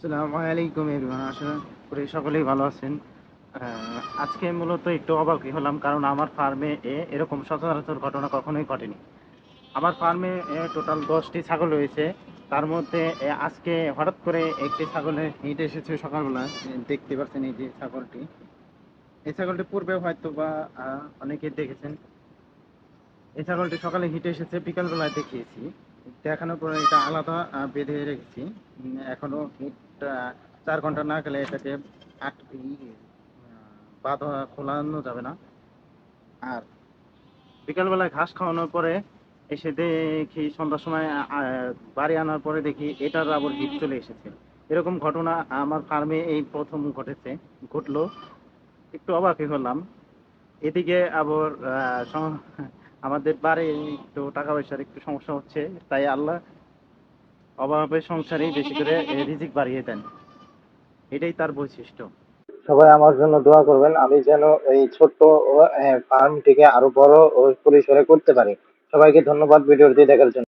আসসালামু আলাইকুম এভরিওয়ান, আশা করি সকলেই ভালো আছেন। আজকে মূলত একটু অবাকই হলাম, কারণ আমার ফার্মে এরকম সচরাচর ঘটনা কখনোই ঘটেনি। আমার ফার্মে টোটাল দশটি ছাগল রয়েছে। তার মধ্যে আজকে হঠাৎ করে একটি ছাগলের হিট এসেছে সকালবেলা। দেখতে পাচ্ছেন এই যে ছাগলটি। এই ছাগলটি পূর্বে হয়তো বা অনেকে দেখেছেন। এই ছাগলটি সকালে হিট এসেছে, বিকালবেলায় দেখিয়েছি। দেখানোর পরে এটা আলাদা বেঁধে রেখেছি। উম, এখনও হিট চার ঘণ্টা না গেলে এটাকে আট বাঁধা খোলানো যাবে না। আর বিকালবেলায় ঘাস খাওয়ানোর পরে এসে দেখি সন্ধ্যার সময় বাড়ি আনার পরে দেখি এটার আবার হিট চলে এসেছে। এরকম ঘটনা আমার ফার্মে এই প্রথম ঘটেছে ঘটলো। একটু অবাকই হলাম। এদিকে আবার আমাদের বাড়ি একটু টাকা পয়সার একটু সমস্যা হচ্ছে, তাই আল্লাহ অভাবের সংসারে বেশি করে রিজিক বাড়িয়ে দেন। এটাই তার বৈশিষ্ট্য। সবাই আমার জন্য দোয়া করবেন, আমি যেন এই ছোট্ট ফার্মটিকে আরও বড় পরিসরে করতে পারি। সবাইকে ধন্যবাদ ভিডিওটি দেখার জন্য।